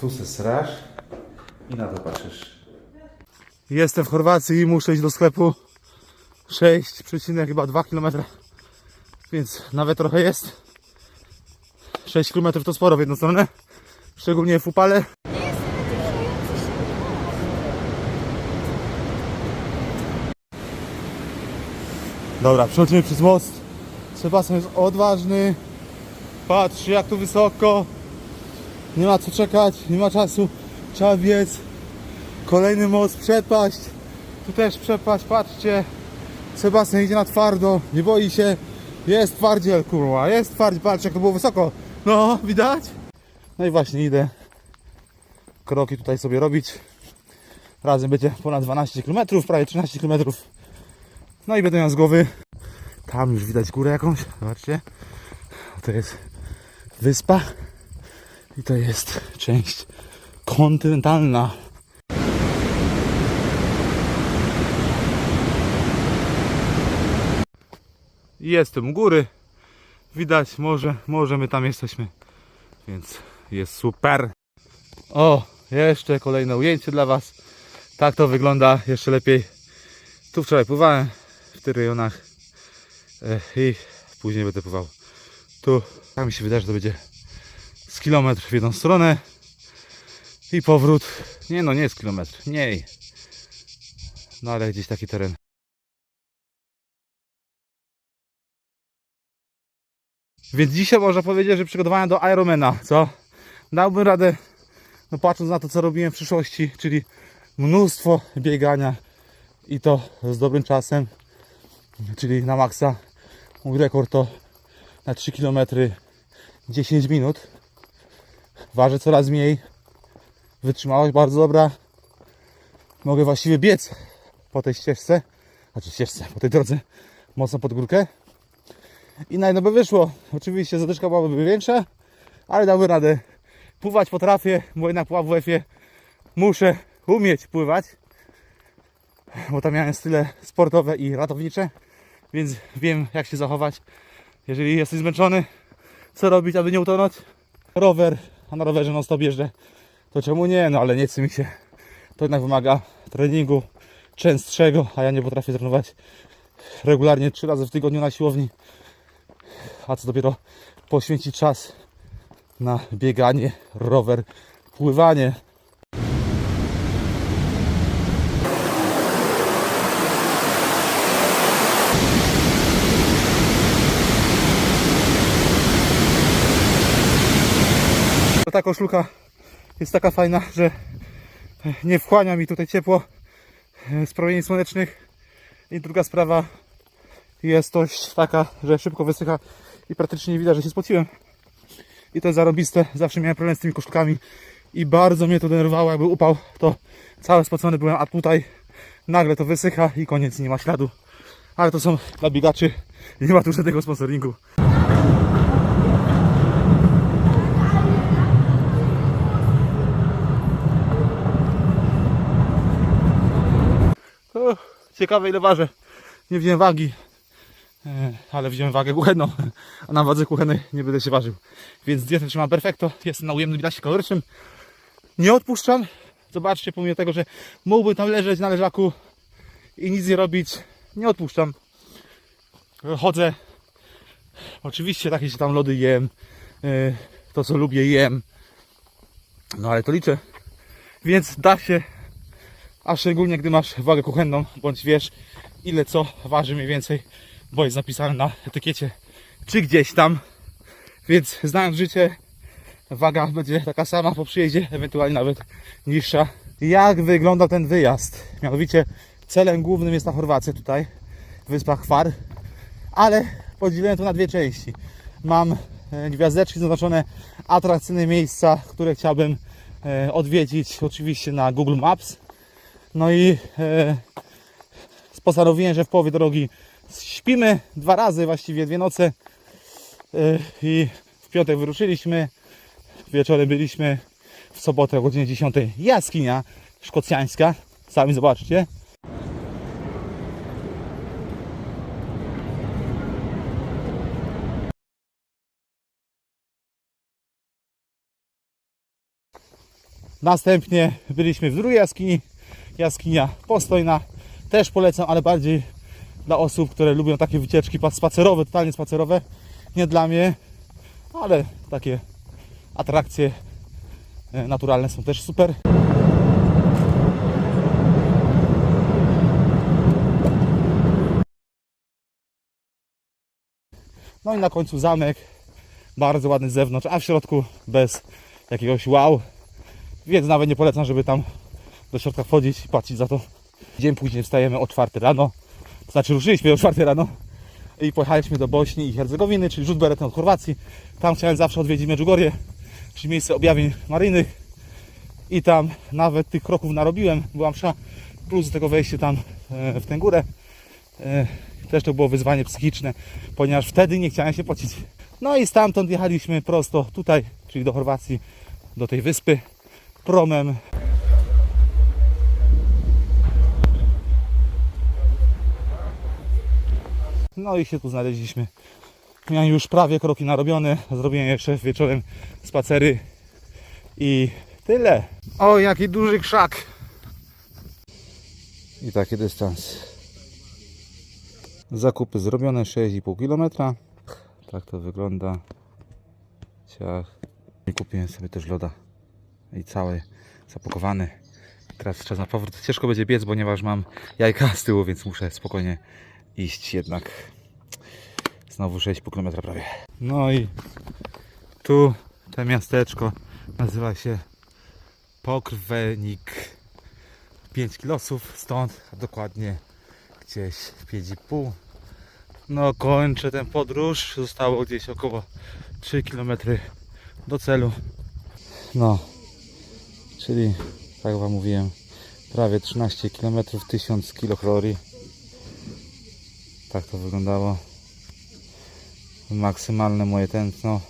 Tu se srasz i na to patrzysz. Jestem w Chorwacji i muszę iść do sklepu 6,2 km. Więc nawet trochę jest. 6 km to sporo w jedną stronę. Szczególnie w upale. Dobra, przechodzimy przez most. Sebastian jest odważny. Patrz jak tu wysoko. Nie ma co czekać, nie ma czasu. Trzeba biec. Kolejny most, przepaść. Tu też przepaść, patrzcie. Sebastian idzie na twardo, nie boi się. Jest twardziel, kurwa, jest twardziel. Patrz jak to było wysoko. No, widać? No i właśnie idę kroki tutaj sobie robić. Razem będzie ponad 12 km, prawie 13 km. No i będę miał z głowy. Tam już widać górę jakąś, zobaczcie. To jest wyspa i to jest część kontynentalna. Jestem u góry. Widać morze, może my tam jesteśmy. Więc jest super. O, jeszcze kolejne ujęcie dla Was. Tak to wygląda jeszcze lepiej. Tu wczoraj pływałem w tych rejonach E, i później będę pływał tu. Tak mi się wydaje, że to będzie z kilometr w jedną stronę i powrót. Nie no, nie jest kilometr, mniej. No ale gdzieś taki teren. Więc dzisiaj można powiedzieć, że przygotowania do Ironmana, co? Dałbym radę, no patrząc na to, co robiłem w przyszłości, czyli mnóstwo biegania i to z dobrym czasem, czyli na maksa. Mój rekord to na 3 km 10 minut. Ważę coraz mniej. Wytrzymałość bardzo dobra. Mogę właściwie biec po tej ścieżce, znaczy ścieżce, po tej drodze mocno pod górkę. I na jedno by wyszło. Oczywiście zadyczka byłaby większa, ale dałby radę. Pływać potrafię, bo jednak po AWF-ie muszę umieć pływać. Bo tam miałem style sportowe i ratownicze, więc wiem jak się zachować. Jeżeli jesteś zmęczony, co robić, aby nie utonąć? Rower, a na rowerze non stop jeżdżę. To czemu nie? No ale nie chce mi się. To jednak wymaga treningu częstszego, a ja nie potrafię trenować regularnie trzy razy w tygodniu na siłowni a co dopiero poświęcić czas na bieganie, rower, pływanie. Ta koszulka jest taka fajna, że nie wchłania mi tutaj ciepło z promieni słonecznych. I druga sprawa, jest dość taka, że szybko wysycha i praktycznie nie widać, że się spociłem. I to jest zarobiste. Zawsze miałem problem z tymi koszulkami i bardzo mnie to denerwowało, jakby upał, to cały spocony byłem, a tutaj nagle to wysycha i koniec, nie ma śladu. Ale to są dla biegaczy, nie ma tu żadnego sponsoringu. O, ciekawe ile ważę. Nie wziąłem wagi. E, ale wziąłem wagę kuchenną, a na wadze kuchennej nie będę się ważył. Więc dietę trzymam perfekto, jestem na ujemnym bilansie kalorycznym. Nie odpuszczam. Zobaczcie, pomimo tego, że mógłbym tam leżeć na leżaku i nic nie robić, nie odpuszczam. Chodzę. Oczywiście takie się tam lody jem. e, To co lubię jem. No ale to liczę. Więc da się. A szczególnie gdy masz wagę kuchenną, bądź wiesz ile co waży mniej więcej bo jest napisane na etykiecie, czy gdzieś tam. Więc znając życie, waga będzie taka sama po przyjeździe, ewentualnie nawet niższa. Jak wygląda ten wyjazd? Mianowicie celem głównym jest na Chorwację tutaj, wyspa Chwar, ale podzieliłem to na dwie części. Mam e, gwiazdeczki zaznaczone atrakcyjne miejsca, które chciałbym e, odwiedzić oczywiście na Google Maps. No i e, postanowiłem, że w połowie drogi śpimy dwa razy, właściwie dwie noce. Yy, I w piątek wyruszyliśmy. Wieczorem byliśmy w sobotę o godzinie 10. Jaskinia szkocjańska. Sami zobaczcie. Następnie byliśmy w drugiej jaskini. Jaskinia postojna. Też polecam, ale bardziej dla osób, które lubią takie wycieczki pa- spacerowe, totalnie spacerowe. Nie dla mnie, ale takie atrakcje e, naturalne są też super. No i na końcu zamek, bardzo ładny z zewnątrz, a w środku bez jakiegoś wow. Więc nawet nie polecam, żeby tam do środka wchodzić i płacić za to. Dzień później wstajemy o 4 rano, to znaczy ruszyliśmy o 4 rano i pojechaliśmy do Bośni i Hercegowiny, czyli rzut beretem od Chorwacji. Tam chciałem zawsze odwiedzić Medjugorje, czyli miejsce objawień maryjnych i tam nawet tych kroków narobiłem, byłam msza, plus tego wejście tam e, w tę górę. E, Też to było wyzwanie psychiczne, ponieważ wtedy nie chciałem się pocić. No i stamtąd jechaliśmy prosto tutaj, czyli do Chorwacji, do tej wyspy, promem. No i się tu znaleźliśmy. Miałem już prawie kroki narobione. Zrobiłem jeszcze wieczorem spacery i tyle. O, jaki duży krzak. I taki dystans. Zakupy zrobione 6,5 km. Tak to wygląda. Ciach. I kupiłem sobie też loda. I cały zapakowany. Teraz czas na powrót. Ciężko będzie biec, ponieważ mam jajka z tyłu, więc muszę spokojnie iść jednak. Znowu 6,5 km prawie. No i tu to miasteczko nazywa się Pokrwenik. 5 kilosów stąd, a dokładnie gdzieś 5,5. No kończę tę podróż. Zostało gdzieś około 3 km do celu. No, czyli tak Wam mówiłem, prawie 13 km, 1000 kilokalorii. Tak to wyglądało. Maksymalne moje tętno